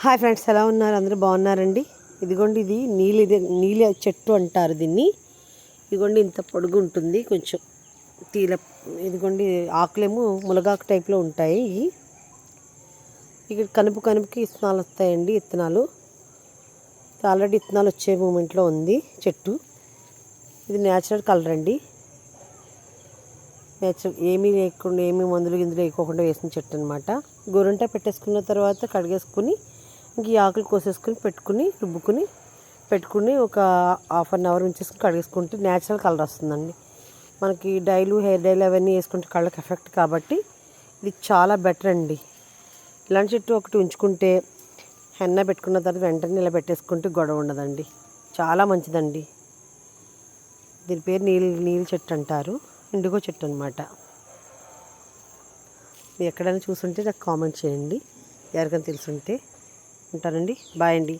Hi friends ఎలా ఉన్నారు? అందరూ బాగున్నారండి? ఇదిగోండి ఇది నీళ్ళు ఇది నీళ్ళ చెట్టు అంటారు దీన్ని. ఇదిగోండి ఇంత పొడుగు ఉంటుంది. కొంచెం తీల ఇదిగోండి ఆకులేమో ములగాకు టైప్లో ఉంటాయి ఇక్కడ కనుపు కనుపుకి ఇత్తనాలు వస్తాయండి విత్తనాలు ఆల్రెడీ విత్తనాలు వచ్చే మూమెంట్లో ఉంది చెట్టు. ఇది న్యాచురల్ కలర్ అండి. నేచురల్ ఏమీ లేకుండా ఏమీ మందులు గిందులు వేయకోకుండా వేసిన చెట్టు అనమాట గోరంట పెట్టేసుకున్న తర్వాత కడిగేసుకుని ఇంక ఈ ఆకులు కోసేసుకుని పెట్టుకుని రుబ్బుకుని పెట్టుకుని ఒక హాఫ్ అన్ అవర్ ఉంచేసుకుని కడిగేసుకుంటే నేచురల్ కలర్ వస్తుందండి. మనకి డైలు హెయిర్ డైలు అవన్నీ వేసుకుంటే కళ్ళకి ఎఫెక్ట్ కాబట్టి ఇది చాలా బెటర్ అండి. ఇలాంటి చెట్టు ఒకటి ఉంచుకుంటే హెన్న పెట్టుకున్న తర్వాత వెంటనే ఇలా పెట్టేసుకుంటే గొడవ ఉండదండి. చాలా మంచిదండి. దీని పేరు నీళ్ళు నీళ్ళ చెట్టు అంటారు. ఇండిగో చెట్టు అనమాట మీరు ఎక్కడైనా చూసుంటే నాకు కామెంట్ చేయండి. ఎవరికైనా తెలుసుంటే. ఉంటానండి బాయ్ అండి.